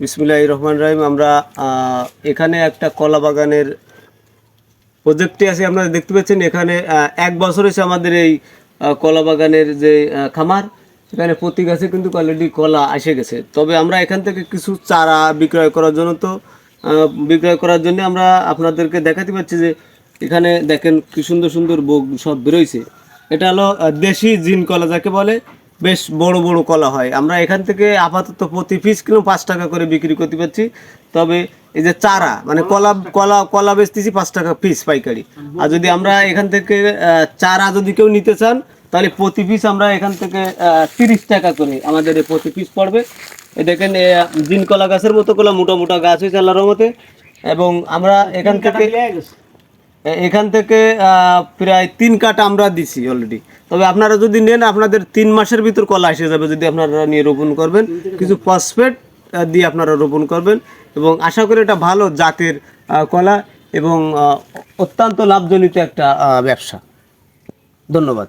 বিসমুল্লাহ রহমান রাহিম, আমরা এখানে একটা কলা বাগানের প্রজেক্টটি আছে। আপনারা দেখতে পাচ্ছেন এখানে এক বছর এসে আমাদের এই কলা বাগানের যে খামার। এখানে প্রতি গাছে কিন্তু অলরেডি কলা এসে গেছে। তবে আমরা এখান থেকে কিছু চারা বিক্রয় করার জন্য তো বিক্রয় করার জন্য আমরা আপনাদেরকে দেখাতে পাচ্ছি যে, এখানে দেখেন কি সুন্দর সুন্দর বোগ সব বেরোইছে। এটা হলো দেশি জিন কলা, যাকে বলে বেশ বড় বড় কলা হয়। আমরা এখান থেকে আপাতত প্রতি পিস কিলো পাঁচ টাকা করে বিক্রি করতে পারছি। তবে এই যে চারা মানে কলা কলা কলা বেচতেছি পাঁচ টাকা পিস পাইকারি। আর যদি আমরা এখান থেকে চারা যদি কেউ নিতে চান তাহলে প্রতি পিস আমরা এখান থেকে তিরিশ টাকা করে আমাদের প্রতি পিস পড়বে। এই দেখেন এ, জিন কলা গাছের মতো কলা মোটা মোটা গাছ হয়েছে আল্লাহর মতে এবং আমরা এখান থেকে এ- এখান থেকে প্রায় তিন কাটা আমরা দিছি অলরেডি তবে আপনারা যদি নেন, আপনাদের তিন মাসের ভিতর কলা এসে যাবে যদি আপনারা নিয়ে রোপণ করবেন। কিছু ফসফেট দিয়ে আপনারা রোপণ করবেন। এবং আশা করি এটা ভালো জাতের কলা এবং অত্যন্ত লাভজনিত একটা ব্যবসা। ধন্যবাদ।